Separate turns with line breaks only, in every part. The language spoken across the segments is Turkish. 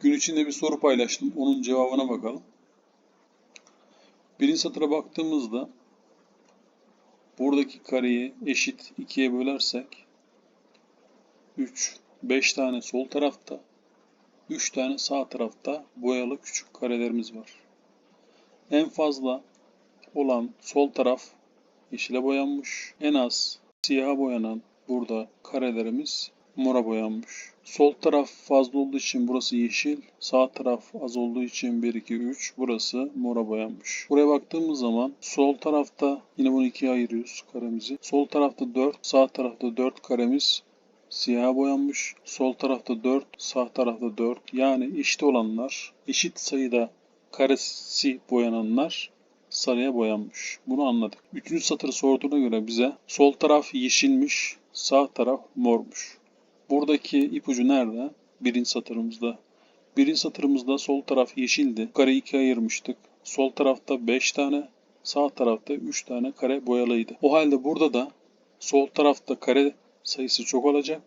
Gün içinde bir soru paylaştım. Onun cevabına bakalım. Birinci satıra baktığımızda buradaki kareyi eşit ikiye bölersek 3, 5 tane sol tarafta, 3 tane sağ tarafta boyalı küçük karelerimiz var. En fazla olan sol taraf yeşile boyanmış. En az siyaha boyanan burada karelerimiz mora boyanmış. Sol taraf fazla olduğu için burası yeşil. Sağ taraf az olduğu için 1, 2, 3. Burası mora boyanmış. Buraya baktığımız zaman sol tarafta yine bunu ikiye ayırıyoruz karemizi. Sol tarafta 4, sağ tarafta 4 karemiz siyaha boyanmış. Sol tarafta 4, sağ tarafta 4. Yani eşit olanlar, eşit sayıda karesi boyananlar sarıya boyanmış. Bunu anladık. Üçüncü satırı sorduğuna göre bize sol taraf yeşilmiş, sağ taraf mormuş. Buradaki ipucu nerede? Birinci satırımızda. Birinci satırımızda sol taraf yeşildi. Kareyi ikiye ayırmıştık. Sol tarafta 5 tane, sağ tarafta 3 tane kare boyalıydı. O halde burada da sol tarafta kare sayısı çok olacak.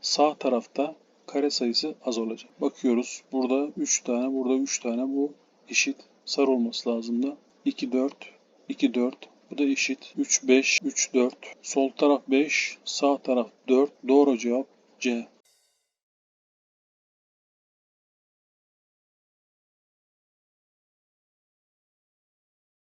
Sağ tarafta kare sayısı az olacak. Bakıyoruz. Burada 3 tane, burada 3 tane. Bu eşit. Sarı olması lazım da. 2, 4, 2, 4. Bu da eşit. 3, 5, 3, 4. Sol taraf 5, sağ taraf 4. Doğru cevap gesture